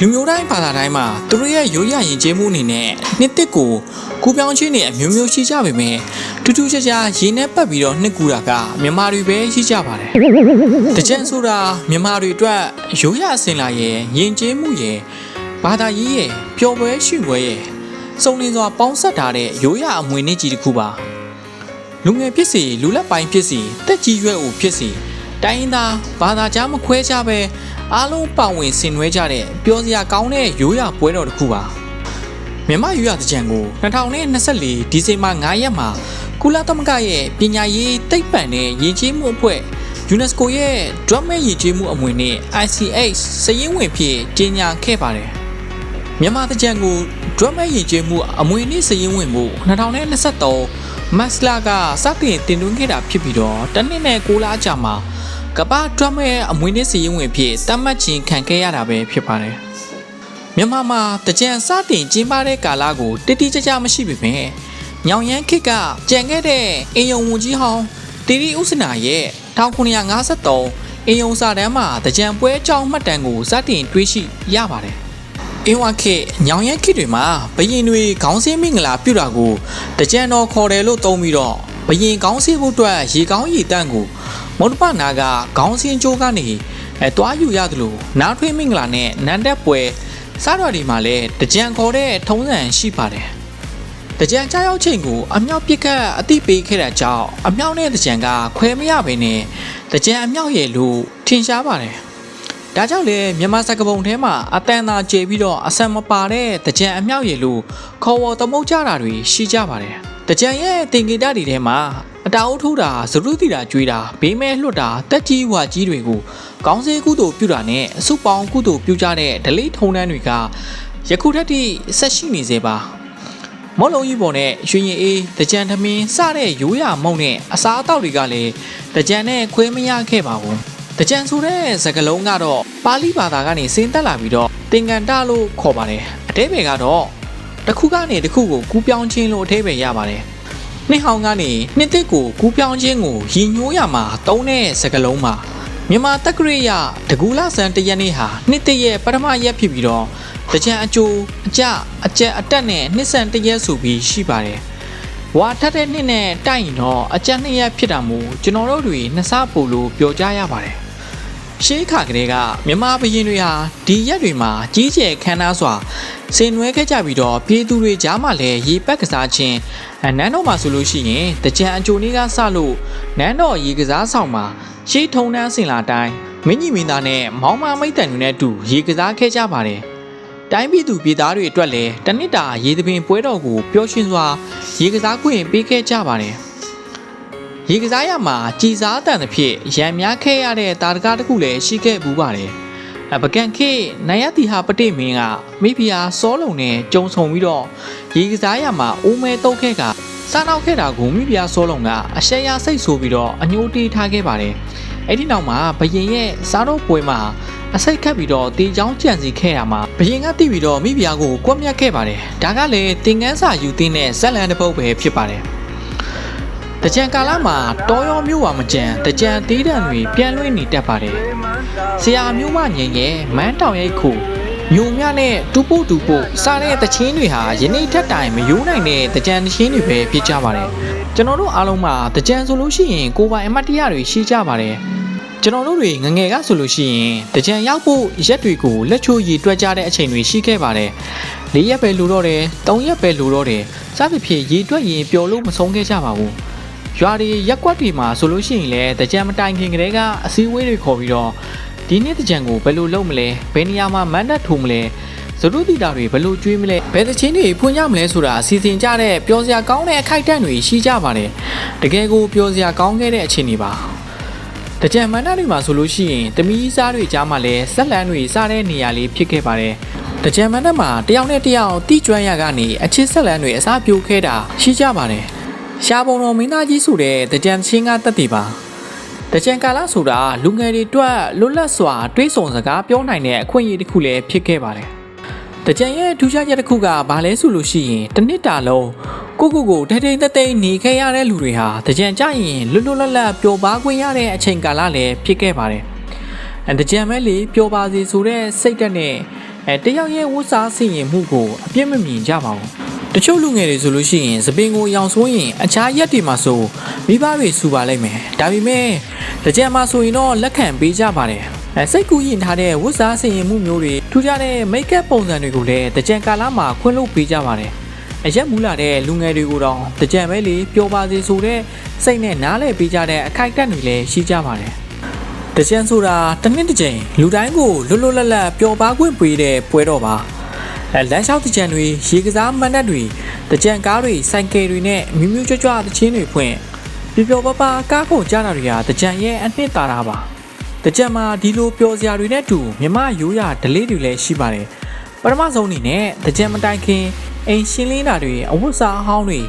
လူမျိုးတိုင်းဘာသာတိုင်းမှာသူတို့ရဲ့ရိုးရာယဉ်ကျေးမှုအနေနဲ့နှစ်တစ်ကိုကူပြောင်းခြင်းတွေအမျိုးမျိုးရှိကြပေမဲ့တူတူခြားခြားရင်းနဲ့ပတ်ပြီးတော့နှစ်ကူတာကမြန်မာတွေပဲရှိကြပါတယ်။တကြံဆိုတာမြန်မာတွေအတွက်ရိုးရာအစဉ်လာရဲ့ယဉ်ကျေးမှုရဲ့ဘာသာရေးရဲ့ပျော်ပွဲရှိပွဲရဲ့စုံလင်စွာပေါင်းစပ်ထားတဲ့ရိုးရာအမွေအနှစ်ကြီးတစ်ခုပါ။လူငယ်ဖြစ်စီလူလက်ပိုင်းဖြစ်စီတက်ကြီးရွယ်အိုဖြစ်စီတိုင်းရင်းသားဘာသာကြားမခွဲခြားပဲ အားလုံးပါဝင်ဆင်နွှဲကြတဲ့ပျော်စရာကောင်းတဲ့ရိုးရာပွဲတော်တစ်ခုပါမြန်မာရိုးရာသကြံကို2024ဒီဇင်ဘာ9ရက်မှာကုလသမဂ္ဂရဲ့ပညာရေးသိပ္ပံနဲ့ယဉ်ကျေးမှုအဖွဲ့ UNESCO ရဲ့ Drama ယဉ်ကျေးမှုအမွေနဲ့ ICH စည်ရင်းဝင်ဖြစ်ကြီးညာခဲ့ပါတယ်မြန်မာသကြံကို Drama ယဉ်ကျေးမှုအမွေနဲ့စည်ရင်းဝင်မှု2023မတ်လကစတင်တင်သွင်းခဲ့တာဖြစ်ပြီးတော့တနည်းနဲ့6လအကြာမှာ ကမ္ဘာဒရမရဲ့အမွေနှစ်စီရင်ဝင်ဖြစ်တတ်မှတ်ခြင်းခံခဲ့ရတာပဲဖြစ်ပါတယ်။မြန်မာမှာတကြံစတင်ကျင်းပတဲ့ကာလကိုတိတိကျကျမရှိပေမဲ့ညောင်ရမ်းခစ်ကကြံခဲ့တဲ့အင်ယုံဝန်ကြီးဟောင်းတီရီဥစနာရဲ့1953အင်ယုံစာတမ်းမှာတကြံပွဲအကြောင်းမှတ်တမ်းကိုစတင်တွေးရှိရပါတယ်။အင်းဝခေညောင်ရမ်းခစ်တွေမှာဘရင်တွေခေါင်းစင်းမင်္ဂလာပြုတာကိုတကြံတော်ခေါ်တယ်လို့သုံးပြီးတော့ဘရင်ခေါင်းစင်းဖို့အတွက်ရေကောင်းရေတန့်ကို မုတ်တပနာကခေါင်းစင်းကျိုးကနေအဲတွားယူရသလိုနားထွေးမင်္ဂလာနဲ့နန်းတက်ပွဲစားတော်ဒီမှာလည်းတကြံခေါ်တဲ့ထုံးစံရှိပါတယ်တကြံကြောက်ရောက်ချိန်ကိုအမြောက်ပစ်ခတ်အတိပေးခဲ့တဲ့ကြောင့်အမြောက်နဲ့တကြံကခွဲမရဘဲနဲ့တကြံအမြောက်ရဲ့လို့ထင်ရှားပါတယ်ဒါကြောင့်လေမြန်မာစကားပုံထဲမှာအတန်သာကျေပြီးတော့အဆန်မပါတဲ့တကြံအမြောက်ရဲ့လို့ခေါ်ဝေါ်သမုတ်ကြတာတွေရှိကြပါတယ်တကြံရဲ့တင်ကေတတွေထဲမှာ အတာအိုးထိုးတာသရုပ်တီတာကျွေးတာဘေးမဲလွတ်တာတက်ကြီးဝါကြီးတွေကိုကောင်းစေးကုသိုလ်ပြုတာနဲ့အစုပေါင်းကုသိုလ်ပြုကြတဲ့ဒလိထုံတန်းတွေကယခုထက်ထိဆက်ရှိနေသေးပါမော်လုံးကြီးပေါ်နဲ့ရွှေရင်အေးတကြံသမင်းစတဲ့ရိုးရာမုံနဲ့အစားအသောက်တွေကလည်းတကြံနဲ့ခွဲမရခဲ့ပါဘူးတကြံဆိုတဲ့စကားလုံးကတော့ပါဠိဘာသာကနေဆင်းသက်လာပြီးတော့သင်္ကန်တလို့ခေါ်ပါတယ်အတိပ္ပယ်ကတော့တစ်ခုကနေတစ်ခုကိုကူးပြောင်းခြင်းလို့အထိပ္ပယ်ရပါတယ် နှစ်ဟောင်းကနေနှစ်သက်ကိုကူးပြောင်းခြင်းကိုရည်ညွှန်းရမှာသုံးတဲ့စကားလုံးမှာမြန်မာတက္ကရာယတကူလာဆန်တရက်နေ့ဟာနှစ်သက်ရဲ့ပထမရက်ဖြစ်ပြီးတော့တကြံအကျိုးအကြအကျက်အတက်နဲ့နှစ်ဆန်တရက်ဆိုပြီးရှိပါတယ်ဝါထက်တဲ့နှစ်နဲ့တိုက်ရင်တော့အကြက်နှစ်ရက်ဖြစ်တာမို့ကျွန်တော်တို့တွေနှစ်ဆပို့လို့ပြောကြရပါတယ် ရှေးခါကလေးကမြန်မာဘရင်တွေဟာဒီရက်တွေမှာကြီးကျယ်ခမ်းနားစွာဆင်နွှဲခဲ့ကြပြီးတော့ပြည်သူတွေကြားမှာလည်းရေပက်ကစားခြင်းအဲနန်းတော်မှာဆိုလို့ရှိရင်တကြံအကြိုနေ့ကစလို့နန်းတော်ရေကစားဆောင်မှာရှေးထုံနှန်းစင်လာတိုင်းမင်းကြီးမင်းသားနဲ့မောင်မမိတ်တန်တွေနဲ့အတူရေကစားခဲ့ကြပါတယ်တိုင်းပြည်သူပြည်သားတွေအတွက်လည်းတနစ်တာရေသပင်ပွဲတော်ကိုပျော်ရွှင်စွာရေကစားခွင့်ပေးခဲ့ကြပါတယ် ရေကစားရမှာကြည်စားတန်သဖြင့်ရံများခဲ့ရတဲ့တာတကားတစ်ခုလည်းရှိခဲ့ဘူးပါတယ်အပကံခေနိုင်ရတီဟာပတိမင်းကမိဖုရားစောလုံနဲ့ကြုံဆုံပြီးတော့ရေကစားရမှာအိုးမဲတုတ်ခဲ့ကစားနောက်ခဲ့တာကိုမိဖုရားစောလုံကအရှက်ရစိတ်ဆိုပြီးတော့အညိုတီးထားခဲ့ပါတယ်အဲ့ဒီနောက်မှာဘရင်ရဲ့စားတော့ပွဲမှာအစိတ်ခတ်ပြီးတော့တေချောင်းကြံစီခဲ့ရမှာဘရင်ကတိပြီးတော့မိဖုရားကိုကွက်မြတ်ခဲ့ပါတယ်ဒါကလည်းတင်ကန်းစာယူသိတဲ့ဇက်လန်တစ်ပုတ်ပဲဖြစ်ပါတယ် တကြံကာလမှာတောရောမျိုးဝါမကြံတကြံသေးတံတွေပြန်လွှင့်နေတတ်ပါတယ်ဆရာမျိုးမငင်ရဲ့မန်းတောင်ရိတ်ခုညုံမြနဲ့တူပုတူပုစားတဲ့တချင်းတွေဟာယနေ့ထက်တိုင်မယိုးနိုင်တဲ့တကြံတချင်းတွေပဲဖြစ်ကြပါတယ်ကျွန်တော်တို့အားလုံးမှာတကြံဆိုလို့ရှိရင်ကိုယ်ပိုင်အမတ်တရတွေရှိကြပါတယ်ကျွန်တော်တို့တွေငငယ်ကဆိုလို့ရှိရင်တကြံရောက်ဖို့ရက်တွေကိုလက်ချိုးရည်တွက်ကြတဲ့အချိန်တွေရှိခဲ့ပါတယ်၄ရက်ပဲလိုတော့တယ်၃ရက်ပဲလိုတော့တယ်စသဖြင့်ရည်တွက်ရင်ပျော်လို့မဆုံးခဲ့ကြပါဘူး ရွာတွေရက်ကွက်တွေမှာဆိုလို့ရှိရင်လည်းတကြံမတိုင်ခင်ကတည်းကအစည်းအဝေးတွေခေါ်ပြီးတော့ဒီနေ့တကြံကိုဘယ်လိုလုပ်မလဲဘယ်နေရာမှာမန်းတက်ထိုးမလဲဇရုတီတာတွေဘယ်လိုကျွေးမလဲဘယ်သချင်းတွေဖွင့်ရမလဲဆိုတာအစီအစဉ်ကြတဲ့ပျော်စရာကောင်းတဲ့အခိုက်အတန့်တွေရှိကြပါတယ်တကယ်ကိုပျော်စရာကောင်းခဲ့တဲ့အခြေအနေပါတကြံမန္တတွေမှာဆိုလို့ရှိရင်တမီးစားတွေကြားမှာလည်းဆက်လန်းတွေစားတဲ့နေရာလေးဖြစ်ခဲ့ပါတယ်တကြံမန္တမှာတယောက်နဲ့တယောက်တိကျွမ်းရကနေအချစ်ဆက်လန်းတွေအစားပြိုခဲ့တာရှိကြပါတယ် ရှားပုံတော်မင်းသားကြီးဆိုတဲ့တကြံချင်းကတက်တည်ပါတကြံကာလဆိုတာလူငယ်တွေအတွက်လွတ်လပ်စွာတွေးဆုံစကားပြောနိုင်တဲ့အခွင့်အရေးတစ်ခုလည်းဖြစ်ခဲ့ပါတယ်တကြံရဲ့ထူးခြားချက်တစ်ခုကဘာလဲဆိုလို့ရှိရင်တစ်နှစ်တာလုံးကိုကိုကိုထိတ်ထိတ်သိမ်းသိမ်းနေခဲ့ရတဲ့လူတွေဟာတကြံကြရင်လွတ်လွတ်လပ်လပ်ပျော်ပါခွင့်ရတဲ့အချိန်ကာလလည်းဖြစ်ခဲ့ပါတယ်။အဲတကြံမဲလေပျော်ပါစေဆိုတဲ့စိတ်ဓာတ်နဲ့အဲတယောက်ရဲ့ဝတ်စားဆင်ရင်မှုကိုအပြစ်မမြင်ကြပါဘူး တချို့လူငယ်တွေဆိုလို့ရှိရင်စပင်ကိုရောင်ဆိုးရင်အခြားရက်တွေမှာဆိုမိဘတွေစူပါလိုက်မယ်ဒါပေမဲ့တကြံမှာဆိုရင်တော့လက်ခံပေးကြပါတယ်အဲစိတ်ကူးရင်ထားတဲ့ဝတ်စားဆင်ရင်မှုမျိုးတွေထူးခြားတဲ့မိတ်ကပ်ပုံစံတွေကိုလည်းတကြံကာလမှာခွင့်လို့ပေးကြပါတယ်အရက်မူလာတဲ့လူငယ်တွေကိုတော့တကြံပဲလေပျော်ပါစေဆိုတဲ့စိတ်နဲ့နားလည်ပေးကြတဲ့အခိုက်အတန့်တွေလည်းရှိကြပါတယ်တကြံဆိုတာတစ်နှစ်တစ်ကြိမ်လူတိုင်းကိုလွတ်လွတ်လပ်လပ်ပျော်ပါခွင့်ပေးတဲ့ပွဲတော်ပါအဲ လမ်းလျှောက်တကြံတွေရေကစားမန်တပ်တွေတကြံကားတွေစိုက်ကယ်တွေနဲ့မြူးမြူးကြွကြွတချင်းတွေဖွင့်ပျော်ပျော်ပါပါကားကုန်ကြတာတွေကတကြံရဲ့အနှစ်သာရပါတကြံမှာဒီလိုပျော်စရာတွေနဲ့အတူမြမရိုးရာဒလေးတွေလည်းရှိပါတယ်ပထမဆုံးအနေနဲ့တကြံမတိုင်ခင်အိမ်ရှင်းလင်းတာတွေအဝတ်စားအဟောင်းတွေ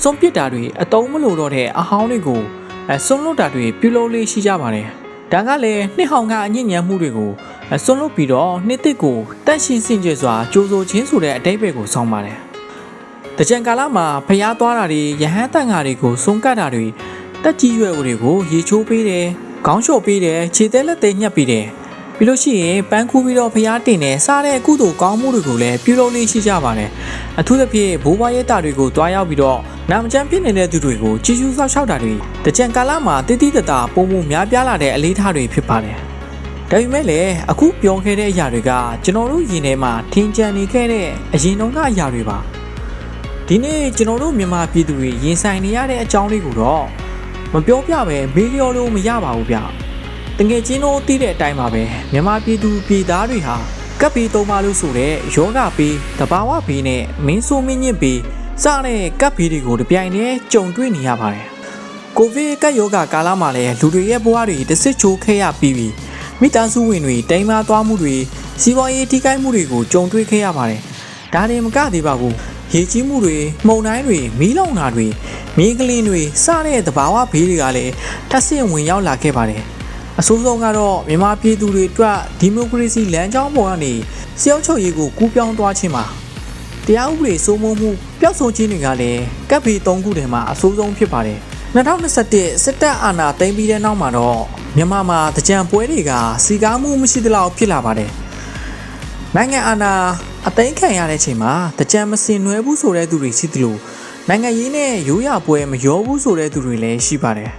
စွန့်ပစ်တာတွေအတုံးမလို့တော့တဲ့အဟောင်းတွေကိုအဲစွန့်လွတ်တာတွေပြုလုပ်လေးရှိကြပါတယ်ဒါကလည်းနှစ်ဟောင်ကအညစ်ညမ်းမှုတွေကို အစွန့်လွတ်ပြီးတော့နှစ်တစ်ကိုတက်ရှိစင်ကြယ်စွာကြိုးစိုးခြင်းဆိုတဲ့အတိတ်ပဲကိုဆောင်းပါတယ်။တကြံကာလမှာဖျားသွားတာတွေရဟန်းတန်ဃာတွေကိုစုံကတ်တာတွေတက်ကြီးရွယ်ဦးတွေကိုရေချိုးပေးတယ်၊ခေါင်းလျှော်ပေးတယ်၊ခြေသက်လက်သေးညှပ်ပေးတယ်။ပြီးလို့ရှိရင်ပန်းကူးပြီးတော့ဖျားတင်တယ်စားတဲ့ကုသိုလ်ကောင်းမှုတွေကိုလည်းပြုလုပ်လေးရှိကြပါတယ်။အထူးသဖြင့်ဘိုးဘွားရဲတာတွေကိုတွားရောက်ပြီးတော့နာမကျန်းဖြစ်နေတဲ့သူတွေကိုကြည်ကျူးဆောက်ရှောက်တာတွေတကြံကာလမှာတိတိတတာပုံမှုများပြားလာတဲ့အလေးထားတွေဖြစ်ပါတယ်။ ဒါပေမဲ့လည်းအခုပြောခဲ့တဲ့အရာတွေကကျွန်တော်တို့ယင်ထဲမှာထင်ကြံနေခဲ့တဲ့အရင်တုန်းကအရာတွေပါ။ဒီနေ့ကျွန်တော်တို့မြန်မာပြည်သူတွေရင်ဆိုင်နေရတဲ့အကြောင်းလေးကိုတော့မပြောပြပဲမေးလျော်လို့မရပါဘူးဗျ။တငယ်ချင်းတို့သိတဲ့အတိုင်းပါပဲမြန်မာပြည်သူပြည်သားတွေဟာကပ်ပြီးသုံးပါလို့ဆိုတဲ့ယောဂပြီးတဘာဝပြီးနဲ့မင်းဆိုးမင်းညစ်ပြီးစတဲ့ကပ်ပြီးတွေကိုတပြိုင်တည်းကြုံတွေ့နေရပါတယ်။ကိုဗစ်ကပ်ယောဂကာလမှာလည်းလူတွေရဲ့ဘဝတွေတစ်စစ်ချိုးခဲ့ရပြီးပြီ မိသားစုဝင်တွေတိမ်မာသွားမှုတွေစီးပွားရေးထိခိုက်မှုတွေကိုကြုံတွေ့ခဲ့ရပါတယ်။ဒါတွေမကသေးပါဘူး။ရေကြီးမှုတွေမှုန်တိုင်းတွေမီးလောင်တာတွေမြေကလင်းတွေစတဲ့တဘာဝဘေးတွေကလည်းထပ်ဆင့်ဝင်ရောက်လာခဲ့ပါတယ်။အဆိုးဆုံးကတော့မြန်မာပြည်သူတွေအတွက်ဒီမိုကရေစီလမ်းကြောင်းပေါ်ကနေစယောက်ချုပ်ရေးကိုကူးပြောင်းသွားခြင်းပါတရားဥပဒေစိုးမိုးမှုပျောက်ဆုံးခြင်းတွေကလည်းကပ်ပြီး၃ခုထဲမှာအဆိုးဆုံးဖြစ်ပါတယ် 2021စစ်တပ်အာဏာသိမ်းပြီးတဲ့နောက်မှာတော့မြန်မာမှာတကြံပွဲတွေကစီကားမှုမရှိသလောက်ဖြစ်လာပါတယ်နိုင်ငံအာဏာအသိမ်းခံရတဲ့ချိန်မှာတကြံမစင်နွယ်ဘူးဆိုတဲ့သူတွေရှိသလိုနိုင်ငံရေးနဲ့ရိုးရာပွဲမရောဘူးဆိုတဲ့သူတွေလည်းရှိပါတယ်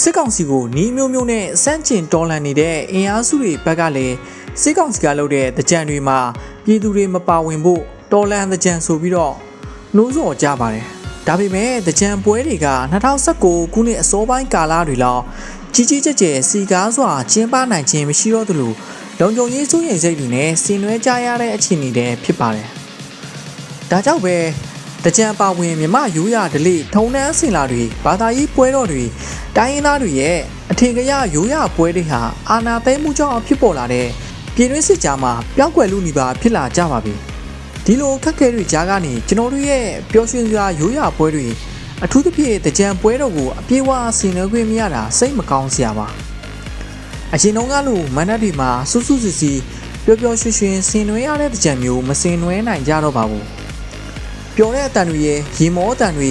စစ်ကောင်စီကိုနီးမျိုးမျိုးနဲ့စန့်ကျင်တော်လှန်နေတဲ့အင်အားစုတွေဘက်ကလည်းစစ်ကောင်စီကလုပ်တဲ့တကြံတွေမှာပြည်သူတွေမပါဝင်ဖို့တော်လှန်တကြံဆိုပြီးတော့နှိုးဆော်ကြပါတယ်။ ဒါပေမဲ့တကြံပွဲတွေက2019ခုနှစ်အစောပိုင်းကာလတွေလောက်ကြီးကြီးကျယ်ကျယ်စီကားစွာကျင်းပနိုင်ခြင်းမရှိတော့သလိုလုံခြုံရေးစိုးရိမ်စိတ်တွေနဲ့ဆင်နွှဲကြရတဲ့အခြေအနေတွေဖြစ်ပါတယ်။ဒါကြောင့်ပဲတကြံပါဝင်မြမရိုးရဒလိထုံနှန်းစင်လာတွေဘာသာရေးပွဲတော်တွေတိုင်းရင်းသားတွေရဲ့အထင်ကရရိုးရပွဲတွေဟာအာနာသိမ်းမှုကြောင့်ဖြစ်ပေါ်လာတဲ့ပြည်တွင်းစစ်ကြားမှာပျောက်ကွယ်လူနေပါဖြစ်လာကြပါပြီ ဒီလိုခက်ခဲတွေကြားကနေကျွန်တော်တို့ရဲ့ပျော်ရွှင်စရာရိုးရပွဲတွေအထူးသဖြင့်တကြံပွဲတော်ကိုအပြေးအဝဆင်နွှဲခွင့်မရတာစိတ်မကောင်းစရာပါအရင်တုန်းကလိုမန္တလေးမှာစူးစူးစီစီပျော်ပျော်ရွှင်ရွှင်ဆင်နွှဲရတဲ့တကြံမျိုးမဆင်နွှဲနိုင်ကြတော့ပါဘူးပျော်တဲ့အတန်တွေရဲ့ရေမောအတန်တွေ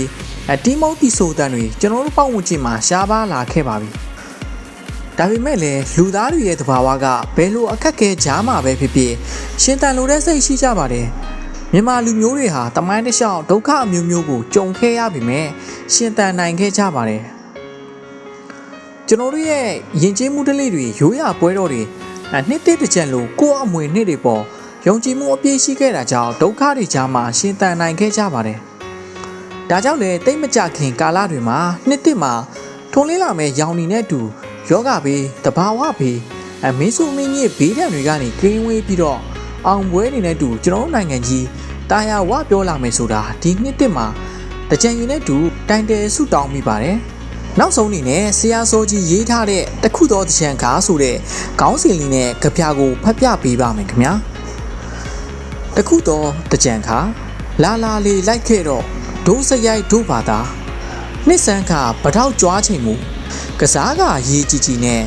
အတီးမုတ်တီဆိုအတန်တွေကျွန်တော်တို့ပတ်ဝန်းကျင်မှာရှားပါလာခဲ့ပါပြီ။ဒါပေမဲ့လည်းလူသားတွေရဲ့သဘာဝကဘယ်လိုအခက်အခဲကြားမှာပဲဖြစ်ဖြစ်ရှင်တန်လိုတဲ့စိတ်ရှိကြပါတယ်။ မြန်မာလူမျိုးတွေဟာတမိုင်းတစ်လျှောက်ဒုက္ခအမျိုးမျိုးကိုကြုံခဲ့ရပြီမဲ့ရှင်တန်နိုင်ခဲ့ကြပါတယ်။ကျွန်တော်တို့ရဲ့ယဉ်ကျေးမှုတလေးတွေရိုးရာပွဲတော်တွေအနှစ်တစ်တစ်ချက်လို့ကိုယ့်အမွေနှစ်တွေပေါ်ယုံကြည်မှုအပြည့်ရှိခဲ့တာကြောင့်ဒုက္ခတွေကြားမှာရှင်သန်နိုင်ခဲ့ကြပါတယ်။ဒါကြောင့်လေတိတ်မကြခင်ကာလတွေမှာနှစ်တစ်မှာထုံးလင်းလာမဲ့ရောင်နီနဲ့အတူယောဂဘေးတဘာဝဘေးအမင်းစုမင်းကြီးဘေးဒဏ်တွေကနေကင်းဝေးပြီးတော့အောင်ပွဲနေနဲ့အတူကျွန်တော်တို့နိုင်ငံကြီး တာယာဝပြောလာမယ်ဆိုတာဒီနှစ်တစ်မှာတကြံရင်နဲ့အတူတိုင်တယ်ဆုတောင်းမိပါတယ်။နောက်ဆုံးအနေနဲ့ဆရာစောကြီးရေးထားတဲ့တခုသောတကြံကားဆိုတဲ့ခေါင်းစဉ်လေးနဲ့ကြပြကိုဖတ်ပြပေးပါမယ်ခင်ဗျာ။တခုတော့တကြံခါလာလာလေးလိုက်ခဲ့တော့ဒိုးစရိုက်ဒိုးပါသာနှစ်ဆန်းခါပထောက်ကြွားချိန်မူကစားကရေကြည်ကြည်နဲ့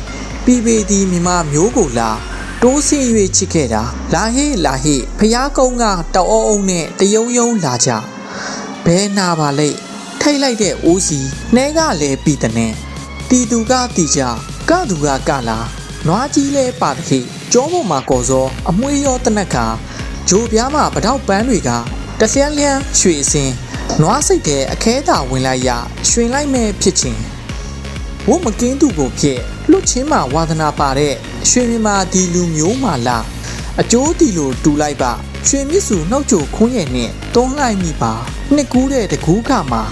ပြီပေသည်မြမမျိုးကိုလာ တိုးဆင်း၍ချစ်ခဲ့တာလာဟေးလာဟေးဖျားကုန်းကတောက်အုံအုံနဲ့တယုံယုံလာကြဘဲနာပါလိမ့်ထိတ်လိုက်တဲ့အိုးစီနှဲကလည်းပြီးတဲ့နဲ့တီသူကတီကြကသူကကလာနွားကြီးလဲပါတခေကျောပေါ်မှာကော်စောအမွှေးရောတနက်ခါဂျိုပြားမှာပတောက်ပန်းတွေကတလျန်းလျန်းရွှေအစင်းနွားစိတ်တဲ့အခဲတာဝင်လိုက်ရရွှင်လိုက်မဲ့ဖြစ်ချင်း ဝတ်မကင်းသူကိုဖြစ်လွတ်ချင်းမှာဝါသနာပါတဲ့ရွှေမြမာဒီလူမျိုးမှလာအကျိုးတီလိုတူလိုက်ပါရွှေမြစ်စုနှုတ်ချိုခွန်းရဲ့နဲ့တွန်းလိုက်မိပါနှစ်ကူးတဲ့တကူးခါမှာ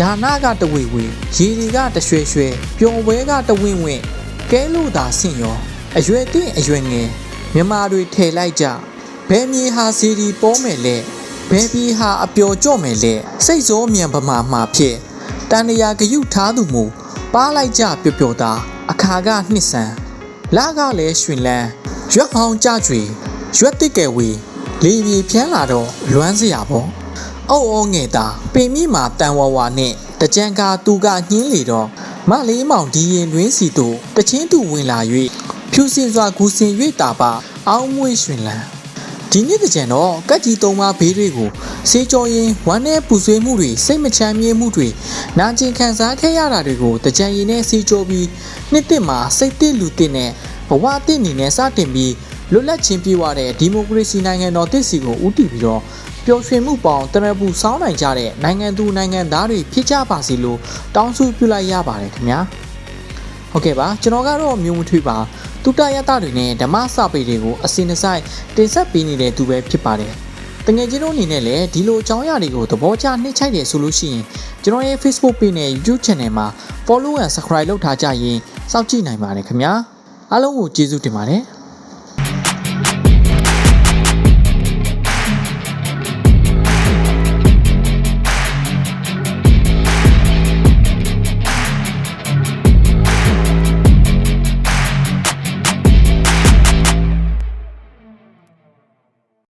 ဒါနကတဝေဝေရေတွေကတရွှဲရွှဲပျော်ပွဲကတဝင့်ဝင့်ကဲလို့သာဆင့်ရောအရွယ်တင့်အရွယ်ငယ်မြမာတွေထည့်လိုက်ကြဘယ်မြေဟာစီဒီပေါ်မယ်လဲဘယ်ပြေဟာအပျော်ကြော့မယ်လဲစိတ်စောမြန်ပမာမှာဖြစ်တန်တရာဂယုထားသူမူ ပါလိုက်ကြပျော်ပျော်သားအခါကနှစ်ဆန်လာကလည်းရွှင်လန်းရွက်ဟောင်းကြကြွေရွက်တစ်ကယ်ဝေလေပြေဖြန်းလာတော့လွမ်းစရာပေါ့အော်အော်ငယ်တာပင်မိမှာတန်ဝဝနဲ့တကြံကာသူကညင်းလေတော့မလေးမောင်ဒီရင်လွင်းစီတို့တချင်းသူဝင်လာ၍ဖြူစင်စွာဂူစင်၍တာပါအောင်းမွေးရွှင်လန်း ဒီနေ့တကြံတော့ကက်ကြီးသုံးပါးဘေးတွေကိုစေးကြောရင်ဝမ်းနဲ့ပူဆွေးမှုတွေစိတ်မချမ်းမြေ့မှုတွေနာကျင်ခံစားခဲ့ရတာတွေကိုတကြံရင်နဲ့စေးကြောပြီးနှစ်တစ်မှာစိတ်တစ်လူတစ်နဲ့ဘဝတစ်အနေနဲ့စတင်ပြီးလွတ်လပ်ခြင်းပြေဝတဲ့ဒီမိုကရေစီနိုင်ငံတော်တစ်စီကိုဦးတည်ပြီးတော့ပျော်ရွှင်မှုပေါင်းတရပူစောင်းနိုင်ကြတဲ့နိုင်ငံသူနိုင်ငံသားတွေဖြစ်ကြပါစေလို့တောင်းဆိုပြုလိုက်ရပါတယ်ခင်ဗျာဟုတ်ကဲ့ပါကျွန်တော်ကတော့မျိုးမထွေးပါ တုတ္တရတတွေနဲ့ဓမ္မစပေတွေကိုအစင်တစိုက်တင်ဆက်ပေးနေတဲ့သူပဲဖြစ်ပါတယ်တငယ်ချင်းတို့အနေနဲ့လည်းဒီလိုအကြောင်းအရာတွေကိုသဘောကျနှိမ့်ချိုက်တယ်ဆိုလို့ရှိရင်ကျွန်တော်ရဲ့ Facebook page နဲ့ YouTube channel မှာ follow and subscribe လုပ်ထားကြရင်စောင့်ကြည့်နိုင်ပါတယ်ခင်ဗျာအားလုံးကိုကျေးဇူးတင်ပါတယ်